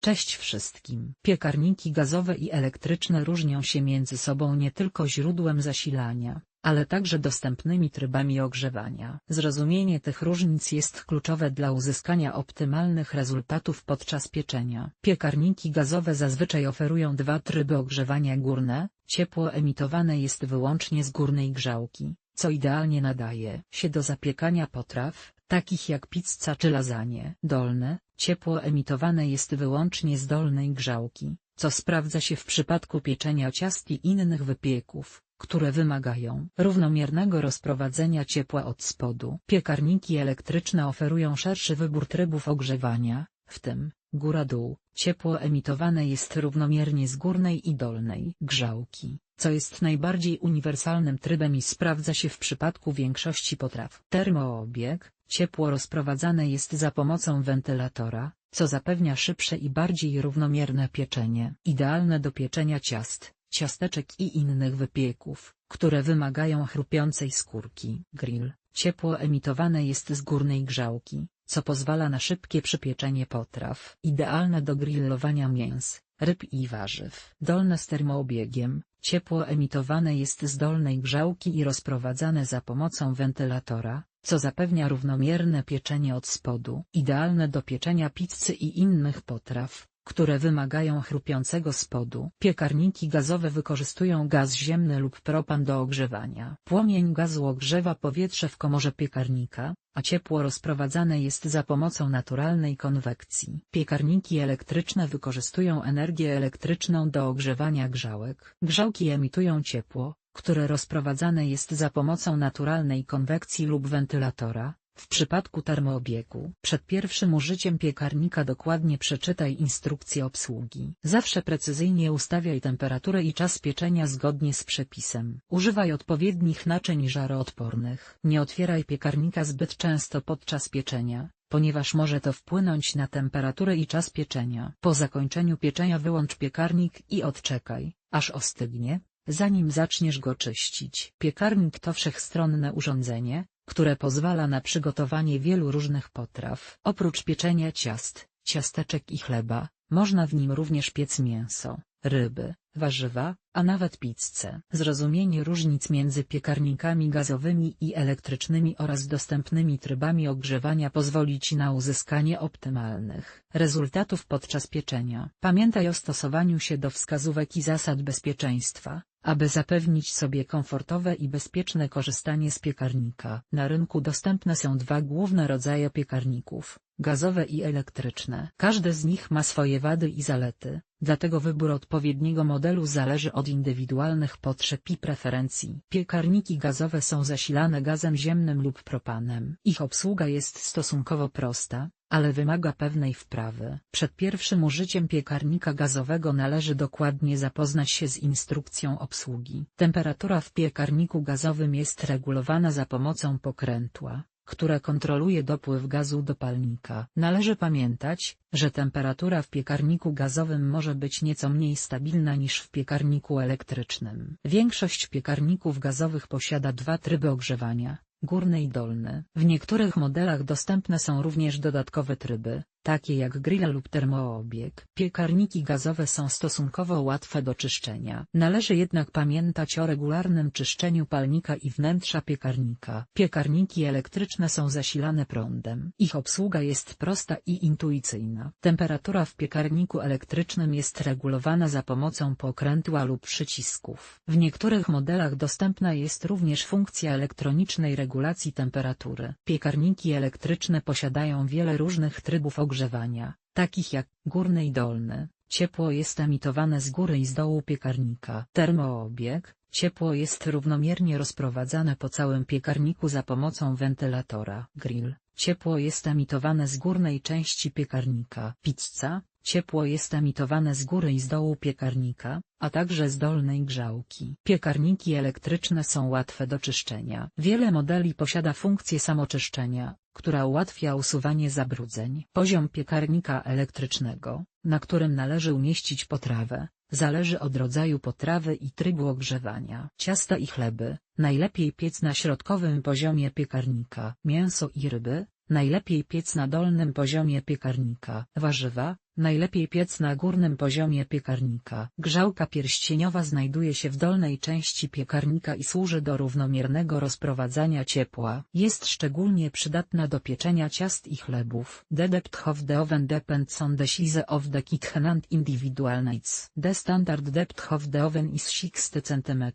Cześć wszystkim. Piekarniki gazowe i elektryczne różnią się między sobą nie tylko źródłem zasilania, ale także dostępnymi trybami ogrzewania. Zrozumienie tych różnic jest kluczowe dla uzyskania optymalnych rezultatów podczas pieczenia. Piekarniki gazowe zazwyczaj oferują dwa tryby ogrzewania górne, ciepło emitowane jest wyłącznie z górnej grzałki, co idealnie nadaje się do zapiekania potraw, takich jak pizza czy lasagne. Dolne, ciepło emitowane jest wyłącznie z dolnej grzałki, co sprawdza się w przypadku pieczenia ciast i innych wypieków, które wymagają równomiernego rozprowadzenia ciepła od spodu. Piekarniki elektryczne oferują szerszy wybór trybów ogrzewania, w tym, góra-dół, ciepło emitowane jest równomiernie z górnej i dolnej grzałki, co jest najbardziej uniwersalnym trybem i sprawdza się w przypadku większości potraw. Termoobieg, ciepło rozprowadzane jest za pomocą wentylatora, co zapewnia szybsze i bardziej równomierne pieczenie. Idealne do pieczenia ciast, ciasteczek i innych wypieków, które wymagają chrupiącej skórki. Grill, ciepło emitowane jest z górnej grzałki, co pozwala na szybkie przypieczenie potraw. Idealne do grillowania mięs, ryb i warzyw. Dolne z termoobiegiem, ciepło emitowane jest z dolnej grzałki i rozprowadzane za pomocą wentylatora, co zapewnia równomierne pieczenie od spodu. Idealne do pieczenia pizzy i innych potraw, które wymagają chrupiącego spodu. Piekarniki gazowe wykorzystują gaz ziemny lub propan do ogrzewania. Płomień gazu ogrzewa powietrze w komorze piekarnika, a ciepło rozprowadzane jest za pomocą naturalnej konwekcji. Piekarniki elektryczne wykorzystują energię elektryczną do ogrzewania grzałek. Grzałki emitują ciepło, które rozprowadzane jest za pomocą naturalnej konwekcji lub wentylatora, w przypadku termoobiegu. Przed pierwszym użyciem piekarnika dokładnie przeczytaj instrukcję obsługi. Zawsze precyzyjnie ustawiaj temperaturę i czas pieczenia zgodnie z przepisem. Używaj odpowiednich naczyń żaroodpornych. Nie otwieraj piekarnika zbyt często podczas pieczenia, ponieważ może to wpłynąć na temperaturę i czas pieczenia. Po zakończeniu pieczenia wyłącz piekarnik i odczekaj, aż ostygnie, zanim zaczniesz go czyścić. Piekarnik to wszechstronne urządzenie, które pozwala na przygotowanie wielu różnych potraw. Oprócz pieczenia ciast, ciasteczek i chleba, można w nim również piec mięso, ryby, warzywa, a nawet pizzę. Zrozumienie różnic między piekarnikami gazowymi i elektrycznymi oraz dostępnymi trybami ogrzewania pozwoli Ci na uzyskanie optymalnych rezultatów podczas pieczenia. Pamiętaj o stosowaniu się do wskazówek i zasad bezpieczeństwa, aby zapewnić sobie komfortowe i bezpieczne korzystanie z piekarnika. Na rynku dostępne są dwa główne rodzaje piekarników, gazowe i elektryczne. Każdy z nich ma swoje wady i zalety, dlatego wybór odpowiedniego modelu zależy od indywidualnych potrzeb i preferencji. Piekarniki gazowe są zasilane gazem ziemnym lub propanem. Ich obsługa jest stosunkowo prosta, ale wymaga pewnej wprawy. Przed pierwszym użyciem piekarnika gazowego należy dokładnie zapoznać się z instrukcją obsługi. Temperatura w piekarniku gazowym jest regulowana za pomocą pokrętła, które kontroluje dopływ gazu do palnika. Należy pamiętać, że temperatura w piekarniku gazowym może być nieco mniej stabilna niż w piekarniku elektrycznym. Większość piekarników gazowych posiada dwa tryby ogrzewania, górny i dolny. W niektórych modelach dostępne są również dodatkowe tryby, takie jak grill lub termoobieg. Piekarniki gazowe są stosunkowo łatwe do czyszczenia. Należy jednak pamiętać o regularnym czyszczeniu palnika i wnętrza piekarnika. Piekarniki elektryczne są zasilane prądem. Ich obsługa jest prosta i intuicyjna. Temperatura w piekarniku elektrycznym jest regulowana za pomocą pokrętła lub przycisków. W niektórych modelach dostępna jest również funkcja elektronicznej regulacji temperatury. Piekarniki elektryczne posiadają wiele różnych trybów ogrzewania ogrzewania, takich jak górny i dolny. Ciepło jest emitowane z góry i z dołu piekarnika. Termoobieg, ciepło jest równomiernie rozprowadzane po całym piekarniku za pomocą wentylatora. Grill, ciepło jest emitowane z górnej części piekarnika. Pizza, ciepło jest emitowane z góry i z dołu piekarnika, a także z dolnej grzałki. Piekarniki elektryczne są łatwe do czyszczenia. Wiele modeli posiada funkcję samoczyszczenia, która ułatwia usuwanie zabrudzeń. Poziom piekarnika elektrycznego, na którym należy umieścić potrawę, zależy od rodzaju potrawy i trybu ogrzewania. Ciasta i chleby, najlepiej piec na środkowym poziomie piekarnika. Mięso i ryby, najlepiej piec na dolnym poziomie piekarnika. Warzywa, Najlepiej piec na górnym poziomie piekarnika. Grzałka pierścieniowa znajduje się w dolnej części piekarnika i służy do równomiernego rozprowadzania ciepła. Jest szczególnie przydatna do pieczenia ciast i chlebów. The depth of the oven depends on the size of the kitchen and individual needs. The standard depth of the oven is 60 cm.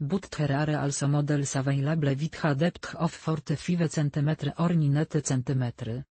But there are also models available with a depth of 45 cm or 90 cm.